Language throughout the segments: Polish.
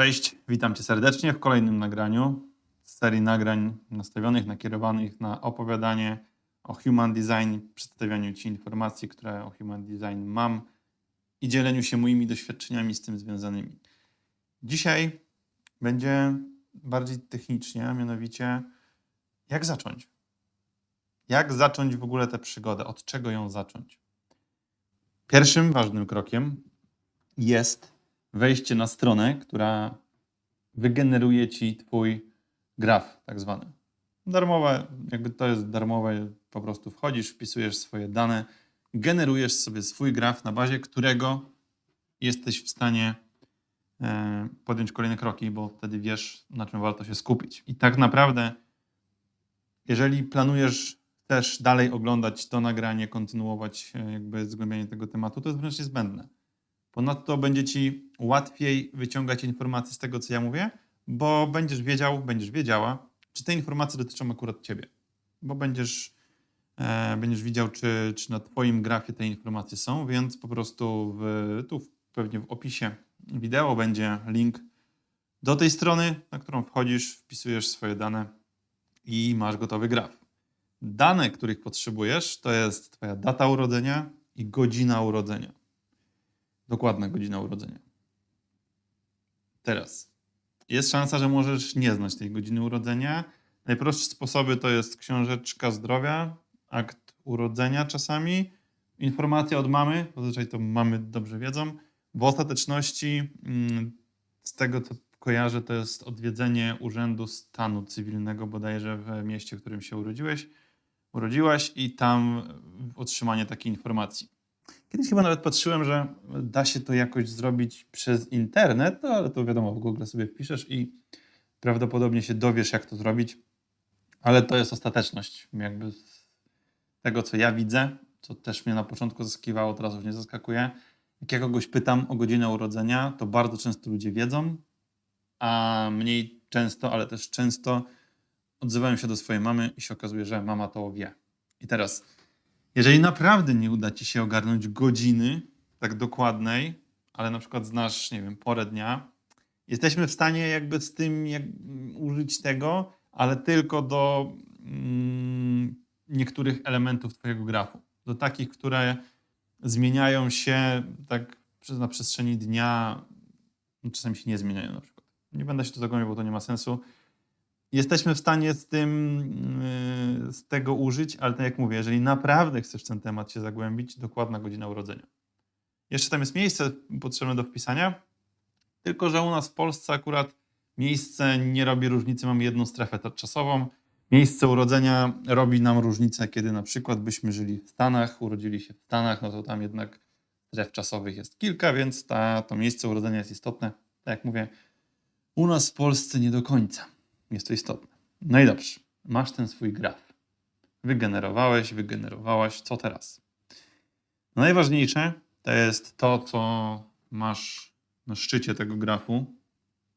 Cześć, witam Cię serdecznie w kolejnym nagraniu z serii nagrań nastawionych, nakierowanych na opowiadanie o Human Design, przedstawianiu Ci informacji, które o Human Design mam i dzieleniu się moimi doświadczeniami z tym związanymi. Dzisiaj będzie bardziej technicznie, a mianowicie jak zacząć. Jak zacząć w ogóle tę przygodę? Od czego ją zacząć? Pierwszym ważnym krokiem jest wejście na stronę, która wygeneruje ci twój graf, tak zwany. Darmowe, jakby to jest darmowe, po prostu wchodzisz, wpisujesz swoje dane, generujesz sobie swój graf, na bazie którego jesteś w stanie e, podjąć kolejne kroki, bo wtedy wiesz, na czym warto się skupić. I tak naprawdę, jeżeli planujesz też dalej oglądać to nagranie, kontynuować e, jakby zgłębianie tego tematu, to jest wręcz niezbędne. Ponadto będzie ci łatwiej wyciągać informacje z tego, co ja mówię, bo będziesz wiedział, będziesz wiedziała, czy te informacje dotyczą akurat ciebie. Bo będziesz, e, będziesz widział, czy, czy na twoim grafie te informacje są, więc po prostu w, tu pewnie w opisie wideo będzie link do tej strony, na którą wchodzisz, wpisujesz swoje dane i masz gotowy graf. Dane, których potrzebujesz, to jest twoja data urodzenia i godzina urodzenia. Dokładna godzina urodzenia. Teraz. Jest szansa, że możesz nie znać tej godziny urodzenia. Najprostsze sposoby to jest książeczka zdrowia, akt urodzenia czasami, informacja od mamy, zazwyczaj to mamy dobrze wiedzą. W ostateczności, mm, z tego co kojarzę, to jest odwiedzenie Urzędu Stanu Cywilnego, bodajże w mieście, w którym się urodziłeś, urodziłaś i tam otrzymanie takiej informacji. Kiedyś chyba nawet patrzyłem, że da się to jakoś zrobić przez internet, no ale to wiadomo, w Google sobie wpiszesz i prawdopodobnie się dowiesz, jak to zrobić. Ale to jest ostateczność. Jakby tego, co ja widzę, co też mnie na początku zaskakiwało, teraz już nie zaskakuje. Jak ja kogoś pytam o godzinę urodzenia, to bardzo często ludzie wiedzą, a mniej często, ale też często odzywają się do swojej mamy i się okazuje, że mama to wie. I teraz jeżeli naprawdę nie uda ci się ogarnąć godziny tak dokładnej, ale na przykład znasz, nie wiem, porę dnia, jesteśmy w stanie jakby z tym jak, użyć tego, ale tylko do mm, niektórych elementów twojego grafu. Do takich, które zmieniają się tak na przestrzeni dnia, no czasami się nie zmieniają na przykład. Nie będę się tu zagłębiał, bo to nie ma sensu jesteśmy w stanie z tym, yy, z tego użyć, ale tak jak mówię, jeżeli naprawdę chcesz w ten temat się zagłębić, dokładna godzina urodzenia. Jeszcze tam jest miejsce potrzebne do wpisania, tylko że u nas w Polsce akurat miejsce nie robi różnicy, mamy jedną strefę czasową. Miejsce urodzenia robi nam różnicę, kiedy na przykład byśmy żyli w Stanach, urodzili się w Stanach, no to tam jednak stref czasowych jest kilka, więc ta, to miejsce urodzenia jest istotne. Tak jak mówię, u nas w Polsce nie do końca jest to istotne. No i dobrze, masz ten swój graf. Wygenerowałeś, wygenerowałaś, co teraz? No najważniejsze to jest to, co masz na szczycie tego grafu,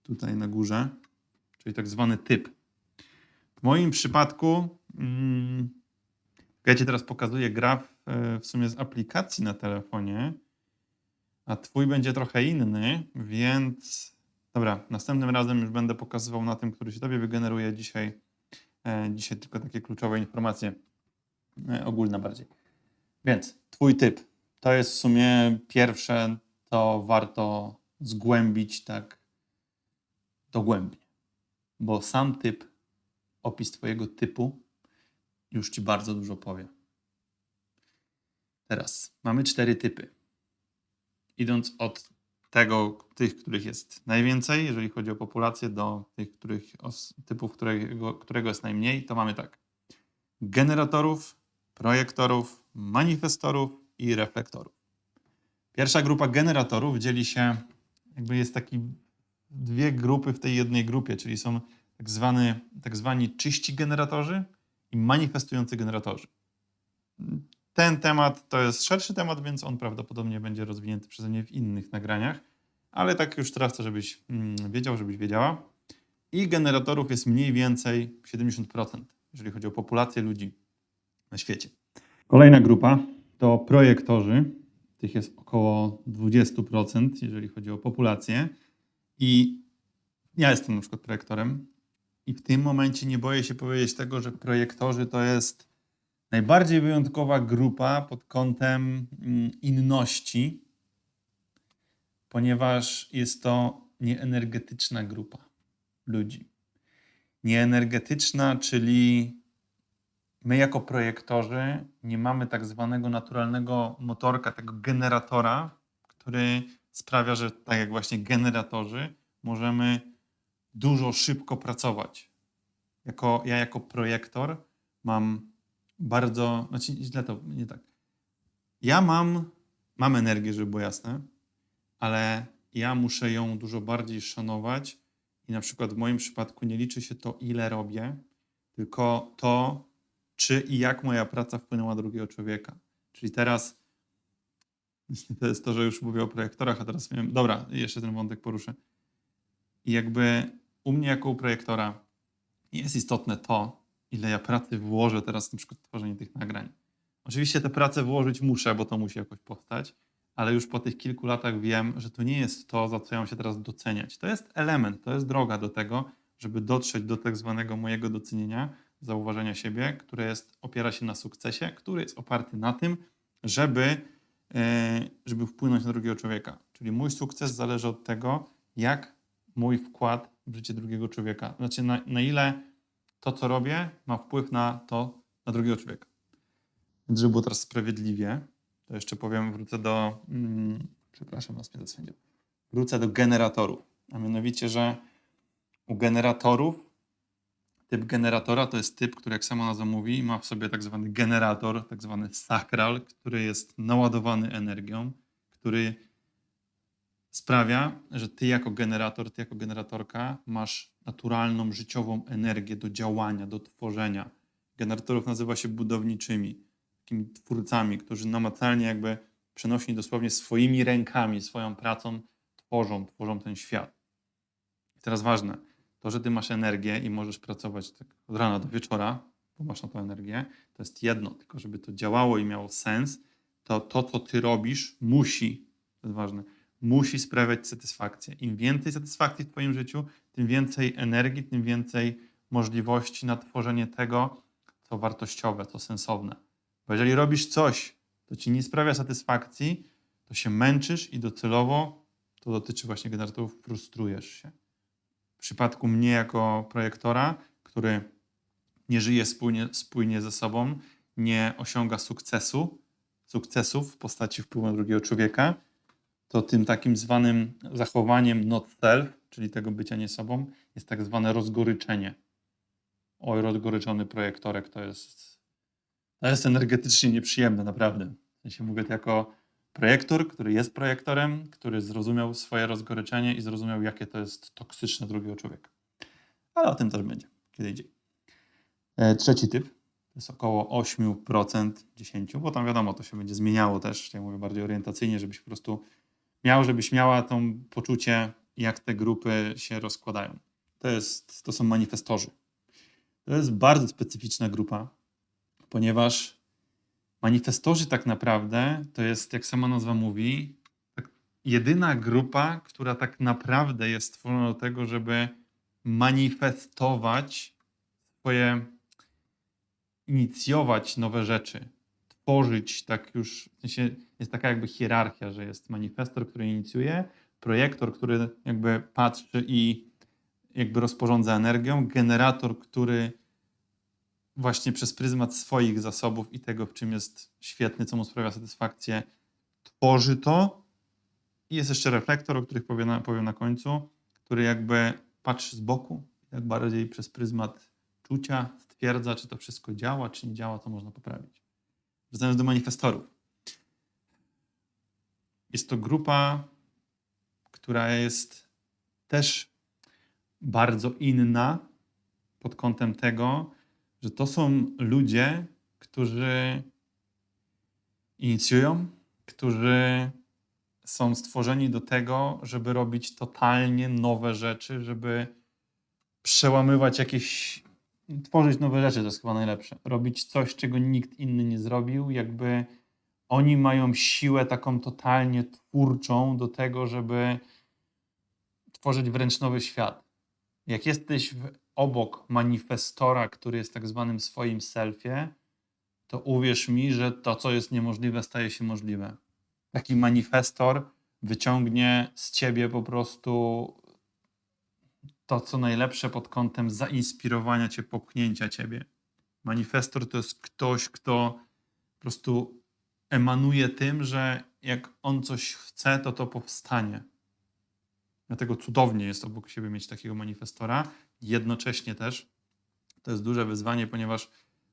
tutaj na górze, czyli tak zwany typ. W moim przypadku, mm, ja Ci teraz pokazuję graf e, w sumie z aplikacji na telefonie, a Twój będzie trochę inny, więc Dobra, następnym razem już będę pokazywał na tym, który się tobie wygeneruje. Dzisiaj, e, dzisiaj tylko takie kluczowe informacje, e, ogólne bardziej. Więc twój typ to jest w sumie pierwsze, to warto zgłębić tak dogłębnie, bo sam typ, opis twojego typu już ci bardzo dużo powie. Teraz mamy cztery typy. Idąc od tego, tych, których jest najwięcej, jeżeli chodzi o populację, do tych, których typów, którego, którego jest najmniej, to mamy tak. Generatorów, projektorów, manifestorów i reflektorów. Pierwsza grupa generatorów dzieli się, jakby jest taki dwie grupy w tej jednej grupie, czyli są tak, zwany, tak zwani czyści generatorzy i manifestujący generatorzy. Ten temat to jest szerszy temat, więc on prawdopodobnie będzie rozwinięty przeze mnie w innych nagraniach, ale tak już teraz chcę, żebyś mm, wiedział, żebyś wiedziała. I generatorów jest mniej więcej 70%, jeżeli chodzi o populację ludzi na świecie. Kolejna grupa to projektorzy. Tych jest około 20%, jeżeli chodzi o populację. I ja jestem na przykład projektorem i w tym momencie nie boję się powiedzieć tego, że projektorzy to jest najbardziej wyjątkowa grupa pod kątem mm, inności, ponieważ jest to nieenergetyczna grupa ludzi. Nieenergetyczna, czyli my jako projektorzy nie mamy tak zwanego naturalnego motorka, tego generatora, który sprawia, że tak jak właśnie generatorzy, możemy dużo szybko pracować. Jako, ja jako projektor mam bardzo, znaczy źle to, nie tak. Ja mam, mam energię, żeby było jasne, ale ja muszę ją dużo bardziej szanować i na przykład w moim przypadku nie liczy się to, ile robię, tylko to, czy i jak moja praca wpłynęła na drugiego człowieka. Czyli teraz to jest to, że już mówię o projektorach, a teraz miałem. Dobra, jeszcze ten wątek poruszę. I jakby u mnie jako u projektora jest istotne to, ile ja pracy włożę teraz na przykład w tworzenie tych nagrań. Oczywiście te prace włożyć muszę, bo to musi jakoś powstać, ale już po tych kilku latach wiem, że to nie jest to, za co ja mam się teraz doceniać. To jest element, to jest droga do tego, żeby dotrzeć do tak zwanego mojego docenienia, zauważenia siebie, które jest, opiera się na sukcesie, który jest oparty na tym, żeby, e, żeby wpłynąć na drugiego człowieka. Czyli mój sukces zależy od tego, jak mój wkład w życie drugiego człowieka, znaczy na, na ile to, co robię, ma wpływ na to, na drugiego człowieka. Więc żeby było teraz sprawiedliwie, to jeszcze powiem, wrócę do, mm, przepraszam, nas mnie zasędził, wrócę do generatorów. A mianowicie, że u generatorów typ generatora to jest typ, który jak sama nazwa mówi, ma w sobie tak zwany generator, tak zwany sakral, który jest naładowany energią, który sprawia, że ty jako generator, ty jako generatorka masz naturalną, życiową energię do działania, do tworzenia. Generatorów nazywa się budowniczymi, takimi twórcami, którzy namacalnie jakby przenośni dosłownie swoimi rękami, swoją pracą tworzą, tworzą ten świat. I teraz ważne, to, że ty masz energię i możesz pracować tak od rana do wieczora, bo masz na to energię, to jest jedno, tylko żeby to działało i miało sens, to to, co ty robisz, musi, to jest ważne, musi sprawiać satysfakcję. Im więcej satysfakcji w Twoim życiu, tym więcej energii, tym więcej możliwości na tworzenie tego, co wartościowe, co sensowne. Bo jeżeli robisz coś, to Ci nie sprawia satysfakcji, to się męczysz i docelowo, to dotyczy właśnie generatorów, frustrujesz się. W przypadku mnie jako projektora, który nie żyje spójnie, spójnie ze sobą, nie osiąga sukcesu, sukcesów w postaci wpływu na drugiego człowieka, to tym takim zwanym zachowaniem not self, czyli tego bycia nie sobą, jest tak zwane rozgoryczenie. Oj, rozgoryczony projektorek to jest, to jest energetycznie nieprzyjemne, naprawdę. W sensie mówię to jako projektor, który jest projektorem, który zrozumiał swoje rozgoryczenie i zrozumiał, jakie to jest toksyczne drugiego człowieka. Ale o tym też będzie, kiedy idzie. E, trzeci typ to jest około 8%, 10%, bo tam wiadomo, to się będzie zmieniało też, ja mówię bardziej orientacyjnie, żebyś po prostu miał, żebyś miała to poczucie, jak te grupy się rozkładają. To, jest, to są manifestorzy. To jest bardzo specyficzna grupa, ponieważ manifestorzy tak naprawdę to jest, jak sama nazwa mówi, tak jedyna grupa, która tak naprawdę jest stworzona do tego, żeby manifestować swoje, inicjować nowe rzeczy, tworzyć tak już, w sensie jest taka jakby hierarchia, że jest manifestor, który inicjuje, projektor, który jakby patrzy i jakby rozporządza energią, generator, który właśnie przez pryzmat swoich zasobów i tego, w czym jest świetny, co mu sprawia satysfakcję, tworzy to. I jest jeszcze reflektor, o których powiem na, powiem na końcu, który jakby patrzy z boku, jak bardziej przez pryzmat czucia stwierdza, czy to wszystko działa, czy nie działa, to można poprawić. Wracając do manifestorów. Jest to grupa, która jest też bardzo inna pod kątem tego, że to są ludzie, którzy inicjują, którzy są stworzeni do tego, żeby robić totalnie nowe rzeczy, żeby przełamywać jakieś, tworzyć nowe rzeczy, to jest chyba najlepsze. Robić coś, czego nikt inny nie zrobił, jakby oni mają siłę taką totalnie twórczą do tego, żeby tworzyć wręcz nowy świat. Jak jesteś obok manifestora, który jest tak zwanym swoim selfie, to uwierz mi, że to, co jest niemożliwe, staje się możliwe. Taki manifestor wyciągnie z ciebie po prostu to, co najlepsze pod kątem zainspirowania cię, popchnięcia ciebie. Manifestor to jest ktoś, kto po prostu emanuje tym, że jak on coś chce, to to powstanie. Dlatego cudownie jest obok siebie mieć takiego manifestora. Jednocześnie też to jest duże wyzwanie, ponieważ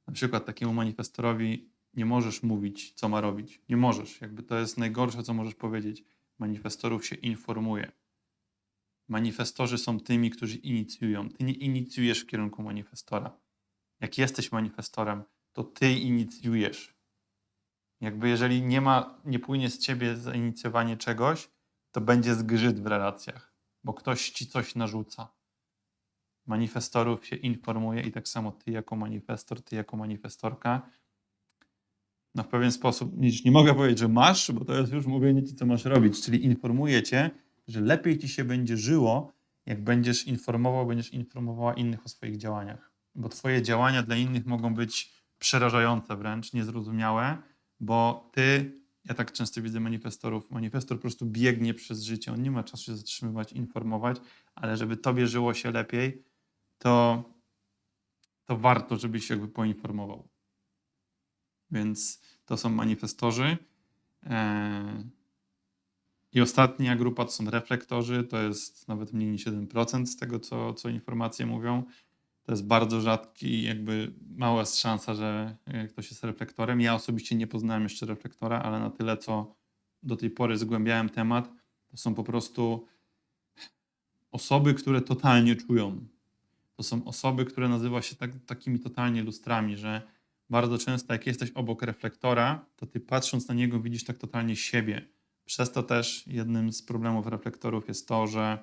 na przykład takiemu manifestorowi nie możesz mówić, co ma robić. Nie możesz. Jakby to jest najgorsze, co możesz powiedzieć. Manifestorów się informuje. Manifestorzy są tymi, którzy inicjują. Ty nie inicjujesz w kierunku manifestora. Jak jesteś manifestorem, to ty inicjujesz. Jakby jeżeli nie ma, nie płynie z ciebie zainicjowanie czegoś, to będzie zgrzyt w relacjach, bo ktoś ci coś narzuca. Manifestorów się informuje i tak samo ty jako manifestor, ty jako manifestorka, no w pewien sposób, nie mogę powiedzieć, że masz, bo to jest już mówienie ci, co masz robić, czyli informuję cię, że lepiej ci się będzie żyło, jak będziesz informował, będziesz informowała innych o swoich działaniach. Bo twoje działania dla innych mogą być przerażające wręcz, niezrozumiałe, bo ty, ja tak często widzę manifestorów, manifestor po prostu biegnie przez życie, on nie ma czasu się zatrzymywać, informować, ale żeby tobie żyło się lepiej, to, to warto, żebyś się jakby poinformował. Więc to są manifestorzy. Eee, I ostatnia grupa to są reflektorzy, to jest nawet mniej niż 1% z tego, co, co informacje mówią. To jest bardzo rzadki, jakby mała jest szansa, że e, ktoś jest reflektorem. Ja osobiście nie poznałem jeszcze reflektora, ale na tyle, co do tej pory zgłębiałem temat, to są po prostu osoby, które totalnie czują. To są osoby, które nazywa się tak, takimi totalnie lustrami, że bardzo często jak jesteś obok reflektora, to ty patrząc na niego widzisz tak totalnie siebie. Przez to też jednym z problemów reflektorów jest to, że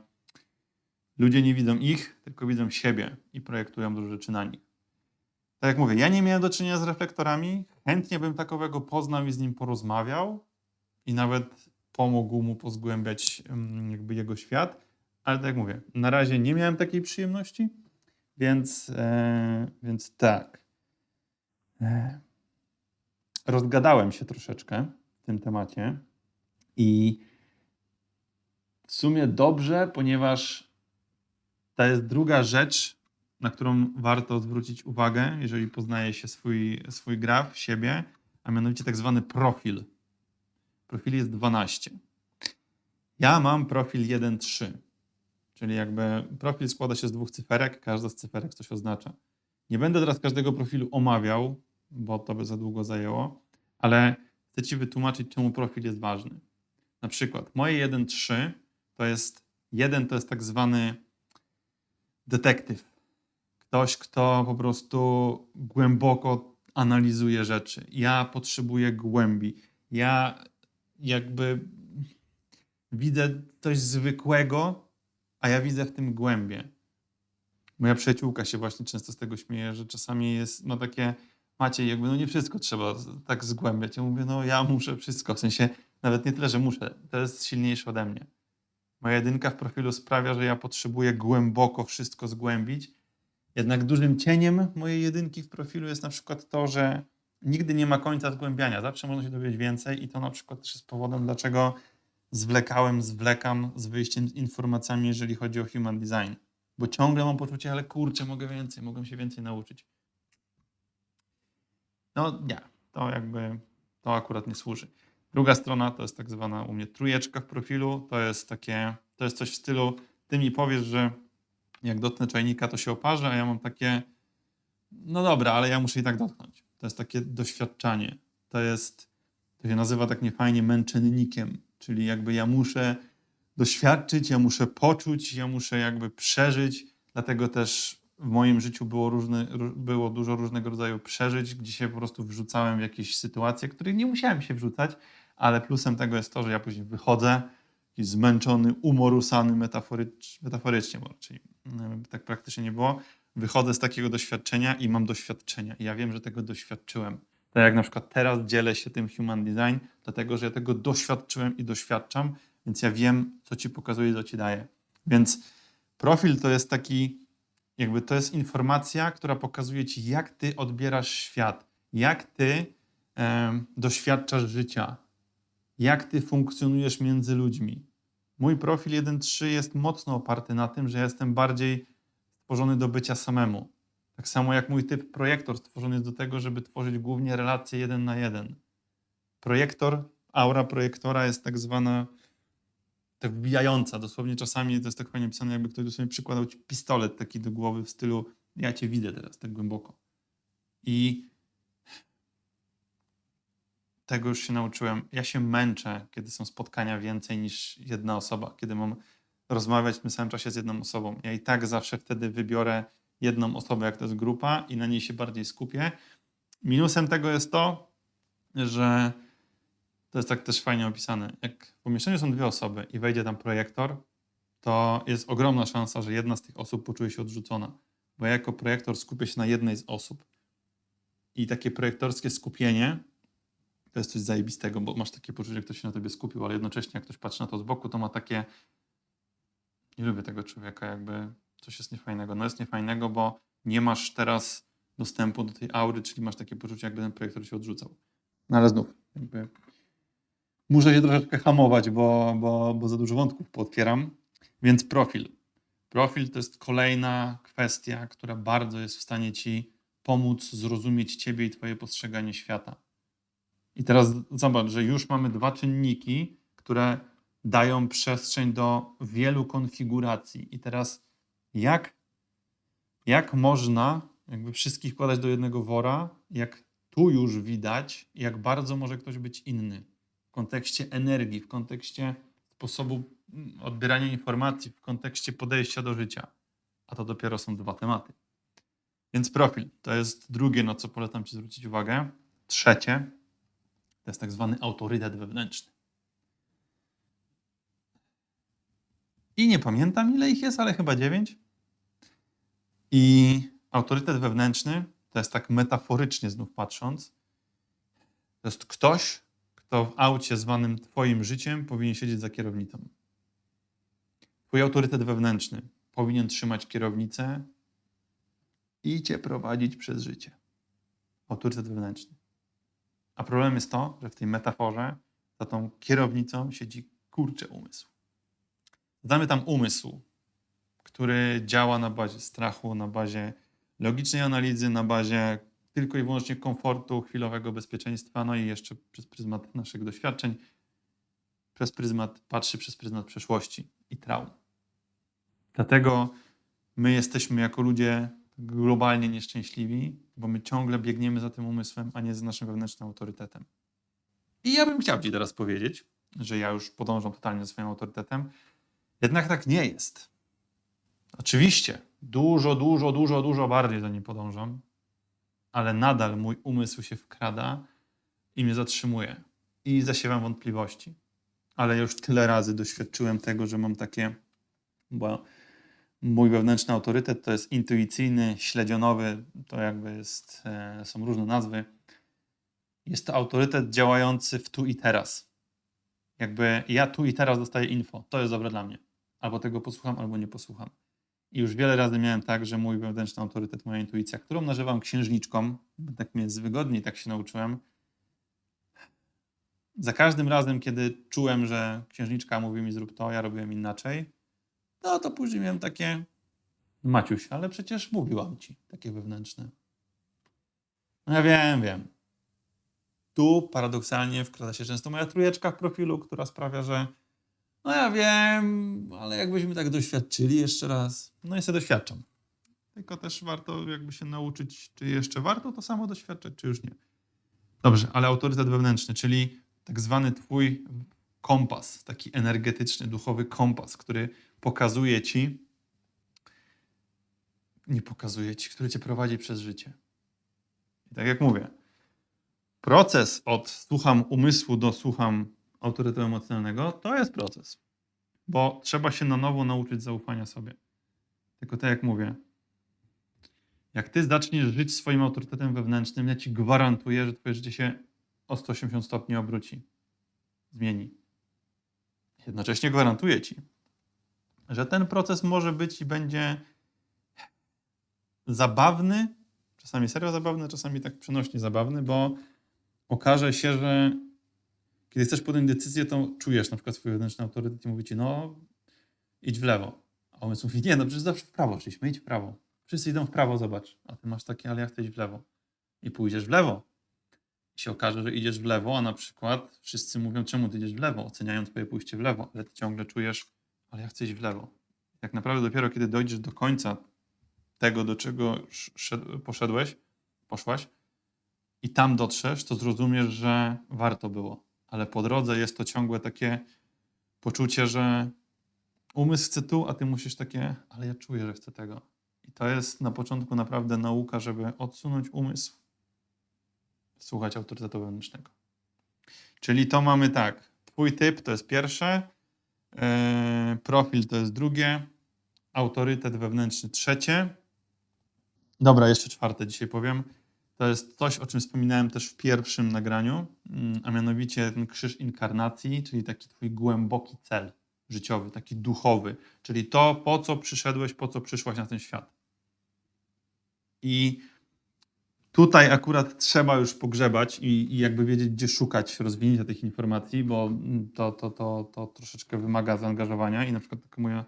ludzie nie widzą ich, tylko widzą siebie i projektują dużo rzeczy na nich. Tak jak mówię, ja nie miałem do czynienia z reflektorami, chętnie bym takowego poznał i z nim porozmawiał i nawet pomógł mu pozgłębiać mm, jakby jego świat, ale tak jak mówię, na razie nie miałem takiej przyjemności, więc, e, więc tak. E, rozgadałem się troszeczkę w tym temacie i w sumie dobrze, ponieważ to jest druga rzecz, na którą warto zwrócić uwagę, jeżeli poznaje się swój, swój graf, siebie, a mianowicie tak zwany profil. Profili jest 12. Ja mam profil 1.3, czyli jakby profil składa się z dwóch cyferek, każda z cyferek coś oznacza. Nie będę teraz każdego profilu omawiał, bo to by za długo zajęło, ale chcę Ci wytłumaczyć, czemu profil jest ważny. Na przykład moje 1.3 to jest, jeden to jest tak zwany detektyw. Ktoś, kto po prostu głęboko analizuje rzeczy. Ja potrzebuję głębi. Ja jakby widzę coś zwykłego, a ja widzę w tym głębie. Moja przyjaciółka się właśnie często z tego śmieje, że czasami jest, ma takie, macie jakby, no nie wszystko trzeba tak zgłębiać. Ja mówię, no ja muszę wszystko, w sensie nawet nie tyle, że muszę, to jest silniejsze ode mnie. Moja jedynka w profilu sprawia, że ja potrzebuję głęboko wszystko zgłębić. Jednak dużym cieniem mojej jedynki w profilu jest na przykład to, że nigdy nie ma końca zgłębiania. Zawsze można się dowiedzieć więcej i to na przykład też jest powodem, dlaczego zwlekałem, zwlekam z wyjściem z informacjami, jeżeli chodzi o human design. Bo ciągle mam poczucie, ale kurczę, mogę więcej, mogę się więcej nauczyć. No nie, to jakby, to akurat nie służy. Druga strona to jest tak zwana u mnie trójeczka w profilu. To jest takie, to jest coś w stylu, ty mi powiesz, że jak dotknę czajnika, to się oparzę, a ja mam takie, no dobra, ale ja muszę i tak dotknąć. To jest takie doświadczanie. To jest, to się nazywa tak niefajnie męczennikiem, czyli jakby ja muszę doświadczyć, ja muszę poczuć, ja muszę jakby przeżyć. Dlatego też w moim życiu było, różne, było dużo różnego rodzaju przeżyć, gdzie się po prostu wrzucałem w jakieś sytuacje, których nie musiałem się wrzucać, ale plusem tego jest to, że ja później wychodzę zmęczony, umorusany metaforycz, metaforycznie, bo czyli tak praktycznie nie było. Wychodzę z takiego doświadczenia i mam doświadczenia. I ja wiem, że tego doświadczyłem. Tak jak na przykład teraz dzielę się tym human design, dlatego że ja tego doświadczyłem i doświadczam, więc ja wiem, co ci pokazuje, co ci daje. Więc Profil to jest taki, jakby to jest informacja, która pokazuje ci, jak ty odbierasz świat, jak ty em, doświadczasz życia, jak ty funkcjonujesz między ludźmi. Mój profil 1.3 jest mocno oparty na tym, że jestem bardziej stworzony do bycia samemu. Tak samo jak mój typ projektor stworzony jest do tego, żeby tworzyć głównie relacje jeden na jeden. Projektor, aura projektora jest tak zwana tak wbijająca. Dosłownie czasami to jest tak fajnie pisane, jakby ktoś dosłownie przykładał ci pistolet taki do głowy w stylu ja cię widzę teraz tak głęboko. I tego już się nauczyłem. Ja się męczę, kiedy są spotkania więcej niż jedna osoba, kiedy mam rozmawiać w tym samym czasie z jedną osobą. Ja i tak zawsze wtedy wybiorę jedną osobę, jak to jest grupa, i na niej się bardziej skupię. Minusem tego jest to, że to jest tak też fajnie opisane. Jak w pomieszczeniu są dwie osoby i wejdzie tam projektor, to jest ogromna szansa, że jedna z tych osób poczuje się odrzucona. Bo ja jako projektor skupię się na jednej z osób. I takie projektorskie skupienie to jest coś zajebistego, bo masz takie poczucie, że ktoś się na tobie skupił, ale jednocześnie jak ktoś patrzy na to z boku, to ma takie nie lubię tego człowieka, jakby coś jest niefajnego. No jest niefajnego, bo nie masz teraz dostępu do tej aury, czyli masz takie poczucie, jakby ten projektor się odrzucał. No ale znów, jakby muszę się troszeczkę hamować, bo, bo, bo za dużo wątków pootwieram. Więc profil. Profil to jest kolejna kwestia, która bardzo jest w stanie ci pomóc zrozumieć ciebie i twoje postrzeganie świata. I teraz zobacz, że już mamy dwa czynniki, które dają przestrzeń do wielu konfiguracji. I teraz jak, jak można jakby wszystkich wkładać do jednego wora, jak tu już widać, jak bardzo może ktoś być inny w kontekście energii, w kontekście sposobu mm, odbierania informacji, w kontekście podejścia do życia. A to dopiero są dwa tematy. Więc profil to jest drugie, na co polecam Ci zwrócić uwagę. Trzecie to jest tak zwany autorytet wewnętrzny. I nie pamiętam, ile ich jest, ale chyba dziewięć. I autorytet wewnętrzny to jest tak metaforycznie znów patrząc, to jest ktoś, kto w aucie zwanym Twoim życiem powinien siedzieć za kierownicą. Twój autorytet wewnętrzny powinien trzymać kierownicę i Cię prowadzić przez życie. Autorytet wewnętrzny. A problem jest to, że w tej metaforze za tą kierownicą siedzi kurcze umysł. Damy tam umysł, który działa na bazie strachu, na bazie logicznej analizy, na bazie tylko i wyłącznie komfortu, chwilowego bezpieczeństwa, no i jeszcze przez pryzmat naszych doświadczeń, przez pryzmat, patrzy przez pryzmat przeszłości i traum. Dlatego my jesteśmy jako ludzie globalnie nieszczęśliwi, bo my ciągle biegniemy za tym umysłem, a nie za naszym wewnętrznym autorytetem. I ja bym chciał Ci teraz powiedzieć, że ja już podążam totalnie za swoim autorytetem, jednak tak nie jest. Oczywiście, dużo, dużo, dużo, dużo bardziej za nim podążam, ale nadal mój umysł się wkrada i mnie zatrzymuje. I zasiewam wątpliwości. Ale już tyle razy doświadczyłem tego, że mam takie, bo mój wewnętrzny autorytet to jest intuicyjny, śledzionowy, to jakby jest, e, są różne nazwy. Jest to autorytet działający w tu i teraz. Jakby ja tu i teraz dostaję info, to jest dobre dla mnie. Albo tego posłucham, albo nie posłucham. I już wiele razy miałem tak, że mój wewnętrzny autorytet, moja intuicja, którą nazywam księżniczką, bo tak mi jest wygodniej, tak się nauczyłem. Za każdym razem, kiedy czułem, że księżniczka mówi mi zrób to, ja robiłem inaczej, no to później miałem takie Maciuś, ale przecież mówiłam ci, takie wewnętrzne. No ja wiem, wiem. Tu paradoksalnie wkrada się często moja trójeczka w profilu, która sprawia, że no ja wiem, ale jakbyśmy tak doświadczyli jeszcze raz. No i sobie doświadczam. Tylko też warto jakby się nauczyć, czy jeszcze warto to samo doświadczać, czy już nie. Dobrze, ale autorytet wewnętrzny, czyli tak zwany twój kompas, taki energetyczny, duchowy kompas, który pokazuje ci, nie pokazuje ci, który cię prowadzi przez życie. I tak jak mówię, proces od słucham umysłu do słucham autorytetu emocjonalnego to jest proces, bo trzeba się na nowo nauczyć zaufania sobie. Tylko tak jak mówię, jak ty zaczniesz żyć swoim autorytetem wewnętrznym, ja ci gwarantuję, że twoje życie się o 180 stopni obróci, zmieni. Jednocześnie gwarantuję ci, że ten proces może być i będzie zabawny, czasami serio zabawny, czasami tak przenośnie zabawny, bo okaże się, że kiedy chcesz podjąć decyzję, to czujesz na przykład swój wewnętrzny autorytet i mówi ci, no idź w lewo. A umysł mówi, nie, no przecież zawsze w prawo szliśmy, idź w prawo. Wszyscy idą w prawo, zobacz. A ty masz takie, ale ja chcę iść w lewo. I pójdziesz w lewo. I się okaże, że idziesz w lewo, a na przykład wszyscy mówią, czemu ty idziesz w lewo, oceniają twoje pójście w lewo, ale ty ciągle czujesz, ale ja chcę iść w lewo. Tak naprawdę dopiero kiedy dojdziesz do końca tego, do czego sz- szed- poszedłeś, poszłaś i tam dotrzesz, to zrozumiesz, że warto było. Ale po drodze jest to ciągłe takie poczucie, że umysł chce tu, a ty musisz takie, ale ja czuję, że chcę tego. I to jest na początku naprawdę nauka, żeby odsunąć umysł, słuchać autorytetu wewnętrznego. Czyli to mamy tak, twój typ to jest pierwsze, profil to jest drugie, autorytet wewnętrzny trzecie. Dobra, jeszcze czwarte dzisiaj powiem. To jest coś, o czym wspominałem też w pierwszym nagraniu, mm, a mianowicie ten krzyż inkarnacji, czyli taki twój głęboki cel życiowy, taki duchowy, czyli to, po co przyszedłeś, po co przyszłaś na ten świat. I tutaj akurat trzeba już pogrzebać i, i jakby wiedzieć, gdzie szukać rozwinięcia tych informacji, bo to, to, to, to troszeczkę wymaga zaangażowania i na przykład taka moja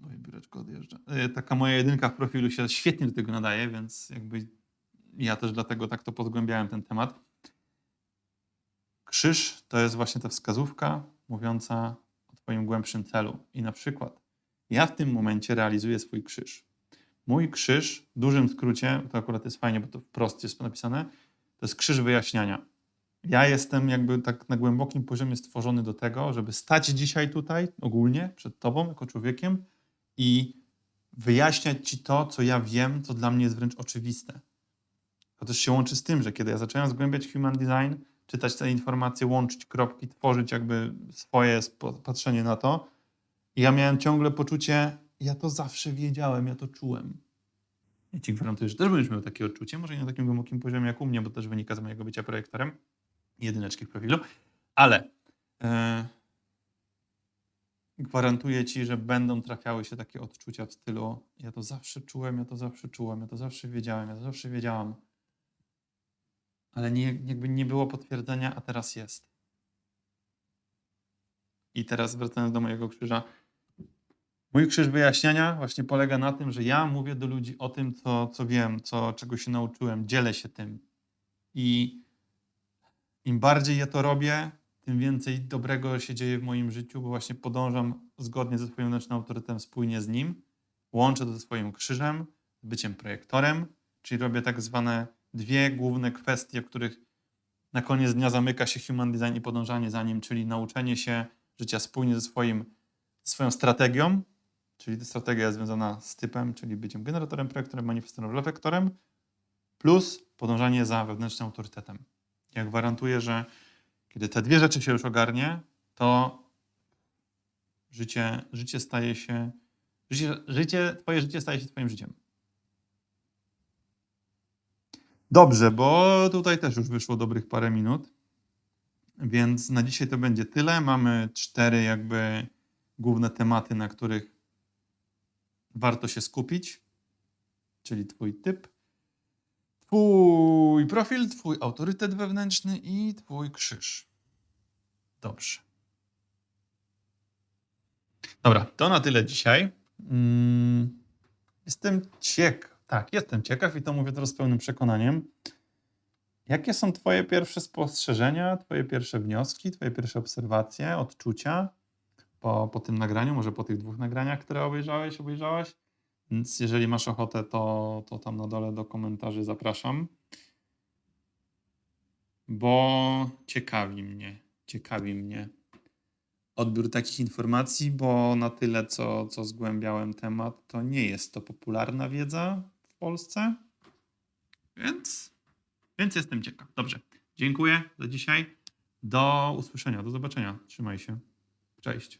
moje biureczko odjeżdża. E, Taka moja jedynka w profilu się świetnie do tego nadaje, więc jakby ja też dlatego tak to podgłębiałem ten temat. Krzyż to jest właśnie ta wskazówka mówiąca o Twoim głębszym celu. I na przykład ja w tym momencie realizuję swój krzyż. Mój krzyż, w dużym skrócie, to akurat jest fajnie, bo to wprost jest napisane, to jest krzyż wyjaśniania. Ja jestem jakby tak na głębokim poziomie stworzony do tego, żeby stać dzisiaj tutaj, ogólnie, przed Tobą, jako człowiekiem i wyjaśniać Ci to, co ja wiem, co dla mnie jest wręcz oczywiste. To też się łączy z tym, że kiedy ja zacząłem zgłębiać human design, czytać te informacje, łączyć kropki, tworzyć jakby swoje patrzenie na to, ja miałem ciągle poczucie, ja to zawsze wiedziałem, ja to czułem. I Ci gwarantuję, że też będziesz miał takie odczucie, może nie na takim głębokim poziomie jak u mnie, bo też wynika z mojego bycia projektorem, jedyneczki w profilu, ale e, gwarantuję Ci, że będą trafiały się takie odczucia w stylu ja to zawsze czułem, ja to zawsze czułem, ja to zawsze wiedziałem, ja to zawsze wiedziałam. Ale nie, jakby nie było potwierdzenia, a teraz jest. I teraz wracając do mojego krzyża. Mój krzyż wyjaśniania właśnie polega na tym, że ja mówię do ludzi o tym, co, co wiem, co, czego się nauczyłem, dzielę się tym. I im bardziej ja to robię, tym więcej dobrego się dzieje w moim życiu, bo właśnie podążam zgodnie ze swoim wewnętrznym autorytetem, spójnie z nim, łączę to ze swoim krzyżem, byciem projektorem, czyli robię tak zwane dwie główne kwestie, w których na koniec dnia zamyka się human design i podążanie za nim, czyli nauczenie się życia spójnie ze swoim, swoją strategią, czyli strategia związana z typem, czyli byciem generatorem, projektorem, manifestorem, reflektorem, plus podążanie za wewnętrznym autorytetem. Ja gwarantuję, że kiedy te dwie rzeczy się już ogarnie, to życie, życie staje się, życie, życie, twoje życie staje się twoim życiem. Dobrze, bo tutaj też już wyszło dobrych parę minut, więc na dzisiaj to będzie tyle. Mamy cztery jakby główne tematy, na których warto się skupić, czyli twój typ, twój profil, twój autorytet wewnętrzny i twój krzyż. Dobrze. Dobra, to na tyle dzisiaj. Mm, Jestem ciekaw, tak, jestem ciekaw i to mówię teraz z pełnym przekonaniem. Jakie są Twoje pierwsze spostrzeżenia, Twoje pierwsze wnioski, Twoje pierwsze obserwacje, odczucia po, po tym nagraniu, może po tych dwóch nagraniach, które obejrzałeś, obejrzałaś? Więc jeżeli masz ochotę, to, to tam na dole do komentarzy zapraszam. Bo ciekawi mnie, ciekawi mnie odbiór takich informacji, bo na tyle, co, co zgłębiałem temat, to nie jest to popularna wiedza w Polsce. Więc, więc jestem ciekaw. Dobrze, dziękuję za dzisiaj. Do usłyszenia, do zobaczenia. Trzymaj się. Cześć.